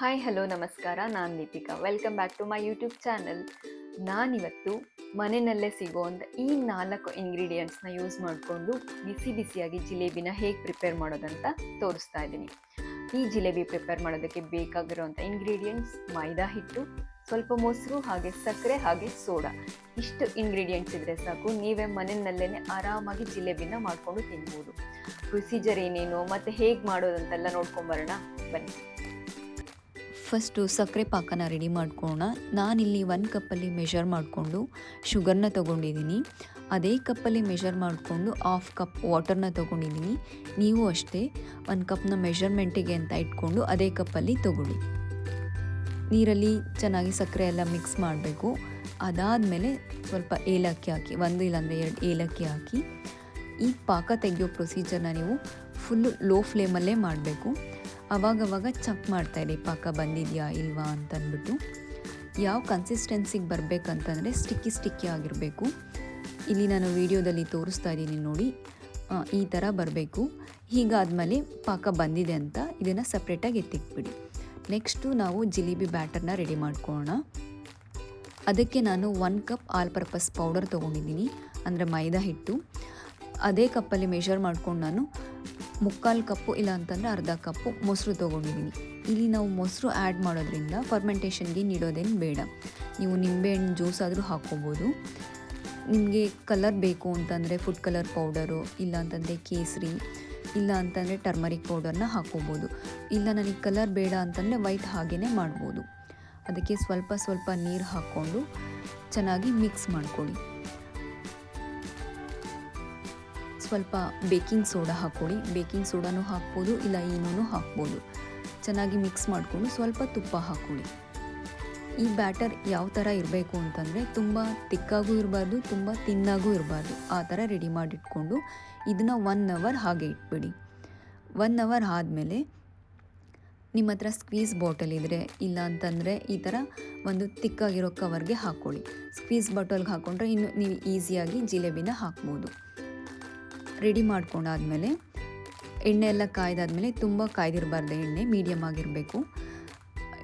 Hi hello ನಮಸ್ಕಾರ. ನಾನು Deepika. Welcome back to my YouTube channel ನಾನಿವತ್ತು ಮನೆಯಲ್ಲೇ ಸಿಗೋವಂಥ ಈ ನಾಲ್ಕು ಇಂಗ್ರೀಡಿಯೆಂಟ್ಸ್ನ ಯೂಸ್ ಮಾಡಿಕೊಂಡು ಬಿಸಿ ಬಿಸಿಯಾಗಿ ಜಿಲೇಬಿನ ಹೇಗೆ ಪ್ರಿಪೇರ್ ಮಾಡೋದಂತ ತೋರಿಸ್ತಾ ಇದ್ದೀನಿ. ಈ ಜಿಲೇಬಿ ಪ್ರಿಪೇರ್ ಮಾಡೋದಕ್ಕೆ ಬೇಕಾಗಿರುವಂಥ ಇಂಗ್ರೀಡಿಯೆಂಟ್ಸ್ ಮೈದಾ ಹಿಟ್ಟು, ಸ್ವಲ್ಪ ಮೊಸರು ಹಾಗೆ ಸಕ್ಕರೆ ಹಾಗೆ ಸೋಡಾ. ಇಷ್ಟು ಇಂಗ್ರೀಡಿಯೆಂಟ್ಸ್ ಇದ್ದರೆ ಸಾಕು, ನೀವೇ ಮನೆಯಲ್ಲೇ ಆರಾಮಾಗಿ ಜಿಲೇಬಿನ ಮಾಡಿಕೊಂಡು ತಿನ್ಬೋದು. ಪ್ರೊಸೀಜರ್ ಏನೇನು, ಮತ್ತು ಹೇಗೆ ಮಾಡೋದಂತೆಲ್ಲ ನೋಡ್ಕೊಂಬರೋಣ ಬನ್ನಿ. ಫಸ್ಟು ಸಕ್ಕರೆ ಪಾಕನ ರೆಡಿ ಮಾಡ್ಕೊಳ್ಳೋಣ. ನಾನಿಲ್ಲಿ ಒನ್ ಕಪ್ಪಲ್ಲಿ ಮೆಷರ್ ಮಾಡಿಕೊಂಡು ಶುಗರ್ನ ತೊಗೊಂಡಿದ್ದೀನಿ. ಅದೇ ಕಪ್ಪಲ್ಲಿ ಮೆಷರ್ ಮಾಡಿಕೊಂಡು ಹಾಫ್ ಕಪ್ ವಾಟರ್ನ ತೊಗೊಂಡಿದ್ದೀನಿ. ನೀವು ಅಷ್ಟೇ ಒಂದು ಕಪ್ನ ಮೆಷರ್ಮೆಂಟಿಗೆ ಅಂತ ಇಟ್ಕೊಂಡು ಅದೇ ಕಪ್ಪಲ್ಲಿ ತೊಗೊಳ್ಳಿ. ನೀರಲ್ಲಿ ಚೆನ್ನಾಗಿ ಸಕ್ಕರೆ ಎಲ್ಲ ಮಿಕ್ಸ್ ಮಾಡಬೇಕು. ಅದಾದಮೇಲೆ ಸ್ವಲ್ಪ ಏಲಕ್ಕಿ ಹಾಕಿ, ಒಂದು ಇಲ್ಲಾಂದರೆ ಎರಡು ಏಲಕ್ಕಿ ಹಾಕಿ ಈ ಪಾಕ ತೆಗೆಯೋ ಪ್ರೊಸೀಜರ್ನ ನೀವು ಫುಲ್ಲು ಲೋ ಫ್ಲೇಮಲ್ಲೇ ಮಾಡಬೇಕು. ಅವಾಗವಾಗ ಚೆಕ್ ಮಾಡ್ತಾಯಿರಿ ಪಾಕ ಬಂದಿದೆಯಾ ಇಲ್ವಾ ಅಂತಂದ್ಬಿಟ್ಟು. ಯಾವ ಕನ್ಸಿಸ್ಟೆನ್ಸಿಗೆ ಬರಬೇಕಂತಂದರೆ ಸ್ಟಿಕ್ಕಿ ಸ್ಟಿಕ್ಕಿ ಆಗಿರಬೇಕು. ಇಲ್ಲಿ ನಾನು ವಿಡಿಯೋದಲ್ಲಿ ತೋರಿಸ್ತಾ ಇದ್ದೀನಿ ನೋಡಿ ಈ ಥರ ಬರಬೇಕು. ಹೀಗಾದಮೇಲೆ ಪಾಕ ಬಂದಿದೆ ಅಂತ ಇದನ್ನು ಸಪ್ರೇಟಾಗಿ ಎತ್ತಿಕ್ಬಿಡಿ ನೆಕ್ಸ್ಟು ನಾವು ಜಿಲೇಬಿ ಬ್ಯಾಟರ್ನ ರೆಡಿ ಮಾಡ್ಕೊಳ್ಳೋಣ. ಅದಕ್ಕೆ ನಾನು one cup all purpose powder ತೊಗೊಂಡಿದ್ದೀನಿ, ಅಂದರೆ ಮೈದಾ ಹಿಟ್ಟು. ಅದೇ ಕಪ್ಪಲ್ಲಿ ಮೆಷರ್ ಮಾಡ್ಕೊಂಡು ನಾನು ಮುಕ್ಕಾಲು ಕಪ್ಪು ಇಲ್ಲ ಅಂತಂದರೆ ಅರ್ಧ ಕಪ್ಪು ಮೊಸರು ತೊಗೊಂಡಿದ್ದೀನಿ ಇಲ್ಲಿ ನಾವು ಮೊಸರು ಆ್ಯಡ್ ಮಾಡೋದ್ರಿಂದ ಫರ್ಮೆಂಟೇಷನ್ಗೆ ನೀಡೋದೇನು ಬೇಡ. ನೀವು ನಿಂಬೆಹಣ್ಣು ಜ್ಯೂಸ್ ಆದರೂ ಹಾಕ್ಕೋಬೋದು. ನಿಮಗೆ ಕಲರ್ ಬೇಕು ಅಂತಂದರೆ ಫುಡ್ ಕಲರ್ ಪೌಡರು ಇಲ್ಲ ಅಂತಂದರೆ ಕೇಸರಿ, ಇಲ್ಲ ಅಂತಂದರೆ ಟರ್ಮರಿಕ್ ಪೌಡರ್ನ ಹಾಕ್ಕೋಬೋದು. ಇಲ್ಲ ನನಗೆ ಕಲರ್ ಬೇಡ ಅಂತಂದರೆ ವೈಟ್ ಹಾಗೇ ಮಾಡ್ಬೋದು. ಅದಕ್ಕೆ ಸ್ವಲ್ಪ ಸ್ವಲ್ಪ ನೀರು ಹಾಕ್ಕೊಂಡು ಚೆನ್ನಾಗಿ ಮಿಕ್ಸ್ ಮಾಡ್ಕೊಳ್ಳಿ. ಸ್ವಲ್ಪ ಬೇಕಿಂಗ್ ಸೋಡಾ ಹಾಕ್ಕೊಳ್ಳಿ. ಬೇಕಿಂಗ್ ಸೋಡಾನು ಹಾಕ್ಬೋದು, ಇಲ್ಲ ಏನೂ ಹಾಕ್ಬೋದು. ಚೆನ್ನಾಗಿ ಮಿಕ್ಸ್ ಮಾಡಿಕೊಂಡು ಸ್ವಲ್ಪ ತುಪ್ಪ ಹಾಕ್ಕೊಳ್ಳಿ. ಈ ಬ್ಯಾಟರ್ ಯಾವ ಥರ ಇರಬೇಕು ಅಂತಂದರೆ ತುಂಬ ತಿಕ್ಕಾಗೂ ಇರಬಾರ್ದು, ತುಂಬ ತಿನ್ನಾಗೂ ಇರಬಾರ್ದು. ಆ ಥರ ರೆಡಿ ಮಾಡಿಟ್ಕೊಂಡು ಇದನ್ನು ಒನ್ ಅವರ್ ಹಾಗೆ ಇಟ್ಬಿಡಿ. ಒನ್ ಅವರ್ ಆದಮೇಲೆ ನಿಮ್ಮ ಹತ್ರ ಸ್ಕ್ವೀಸ್ ಬಾಟಲ್ ಇದ್ದರೆ ಇಲ್ಲ ಅಂತಂದರೆ ಈ ಥರ ಒಂದು ತಿಕ್ಕಾಗಿರೋ ಕವರ್ಗೆ ಹಾಕ್ಕೊಳ್ಳಿ. ಸ್ಕ್ವೀಸ್ ಬಾಟಲ್ಗೆ ಹಾಕ್ಕೊಂಡ್ರೆ ಇನ್ನು ನೀವು ಈಸಿಯಾಗಿ ಜಿಲೇಬಿನ ಹಾಕ್ಬೋದು. ರೆಡಿ ಮಾಡ್ಕೊಂಡಾದ್ಮೇಲೆ ಎಣ್ಣೆ ಎಲ್ಲ ಕಾಯ್ದಾದ್ಮೇಲೆ ತುಂಬ ಕಾಯ್ದಿರಬಾರ್ದು ಎಣ್ಣೆ ಮೀಡಿಯಮ್ ಆಗಿರಬೇಕು.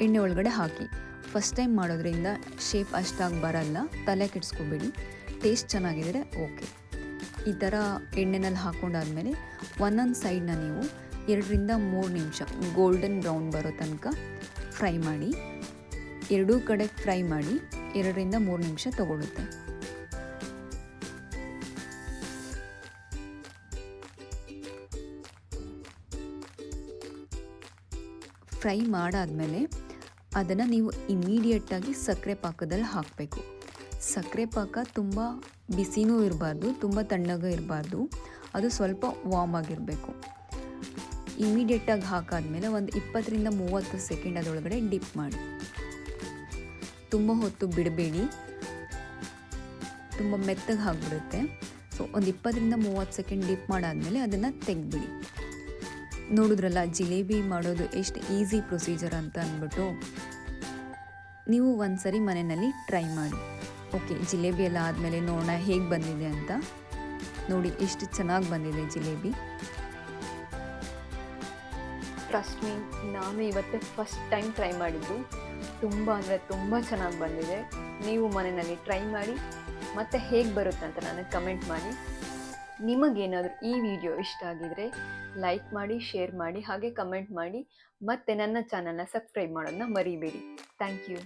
ಎಣ್ಣೆ ಒಳಗಡೆ ಹಾಕಿ. ಫಸ್ಟ್ ಟೈಮ್ ಮಾಡೋದ್ರಿಂದ ಶೇಪ್ ಅಷ್ಟಾಗಿ ಬರಲ್ಲ ತಲೆ ಕೆಡಿಸ್ಕೊಬೇಡಿ. ಟೇಸ್ಟ್ ಚೆನ್ನಾಗಿದ್ರೆ ಓಕೆ ಈ ಥರ ಎಣ್ಣೆನಲ್ಲಿ ಹಾಕ್ಕೊಂಡಾದ್ಮೇಲೆ ಒಂದೊಂದು ಸೈಡ್ನ ನೀವು ಎರಡರಿಂದ ಮೂರು ನಿಮಿಷ ಗೋಲ್ಡನ್ ಬ್ರೌನ್ ಬರೋ ತನಕ ಫ್ರೈ ಮಾಡಿ. ಎರಡೂ ಕಡೆ ಫ್ರೈ ಮಾಡಿ, ಎರಡರಿಂದ ಮೂರು ನಿಮಿಷ ತಗೊಳುತ್ತೆ ಫ್ರೈ ಮಾಡಾದಮೇಲೆ ಅದನ್ನು ನೀವು ಇಮ್ಮಿಡಿಯೇಟಾಗಿ ಸಕ್ಕರೆ ಪಾಕದಲ್ಲಿ ಹಾಕಬೇಕು. ಸಕ್ಕರೆ ಪಾಕ ತುಂಬ ಬಿಸಿನೂ ಇರಬಾರ್ದು, ತುಂಬ ತಣ್ಣಗೂ ಇರಬಾರ್ದು. ಅದು ಸ್ವಲ್ಪ ವಾಮ್ ಆಗಿರಬೇಕು. ಇಮಿಡಿಯೇಟಾಗಿ ಹಾಕಾದ್ಮೇಲೆ ಒಂದು ಇಪ್ಪತ್ತರಿಂದ ಮೂವತ್ತು ಸೆಕೆಂಡ್ ಅದರೊಳಗಡೆ ಡಿಪ್ ಮಾಡಿ. ತುಂಬ ಹೊತ್ತು ಬಿಡಬೇಡಿ. ತುಂಬ ಮೆತ್ತಗೆ ಆಗಿಬಿಡುತ್ತೆ. ಸೊ ಒಂದು ಇಪ್ಪತ್ತರಿಂದ ಮೂವತ್ತು ಸೆಕೆಂಡ್ ಡಿಪ್ ಮಾಡಾದಮೇಲೆ ಅದನ್ನು ತೆಗೆದ್ಬಿಡಿ. ನೋಡಿದ್ರಲ್ಲ, ಜಿಲೇಬಿ ಮಾಡೋದು ಎಷ್ಟು ಈಸಿ ಪ್ರೊಸೀಜರ್ ಅಂತ ಅಂದ್ಬಿಟ್ಟು ನೀವು ಒಂದು ಸರಿ ಮನೆಯಲ್ಲಿ ಟ್ರೈ ಮಾಡಿ. ಓಕೆ ಜಿಲೇಬಿ ಎಲ್ಲ ಆದಮೇಲೆ ನೋಡೋಣ ಹೇಗೆ ಬಂದಿದೆ ಅಂತ. ನೋಡಿ, ಎಷ್ಟು ಚೆನ್ನಾಗಿ ಬಂದಿದೆ ಜಿಲೇಬಿ. ಟ್ರಸ್ಟ್ ಮೀ ನಾನು ಇವತ್ತೇ ಫಸ್ಟ್ ಟೈಮ್ ಟ್ರೈ ಮಾಡಿದ್ದು. ತುಂಬ ಅಂದರೆ ತುಂಬ ಚೆನ್ನಾಗಿ ಬಂದಿದೆ. ನೀವು ಮನೆಯಲ್ಲಿ ಟ್ರೈ ಮಾಡಿ, ಮತ್ತೆ ಹೇಗೆ ಬರುತ್ತೆ ಅಂತ ನನಗೆ ಕಮೆಂಟ್ ಮಾಡಿ. ನಿಮಗೇನಾದರೂ ಈ ವಿಡಿಯೋ ಇಷ್ಟ ಆಗಿದರೆ ಲೈಕ್ ಮಾಡಿ, ಶೇರ್ ಮಾಡಿ, ಹಾಗೆ ಕಮೆಂಟ್ ಮಾಡಿ ಮತ್ತು ನನ್ನ ಚಾನಲ್ನ ಸಬ್ಸ್ಕ್ರೈಬ್ ಮಾಡೋದನ್ನ ಮರಿಬೇಡಿ. Thank you.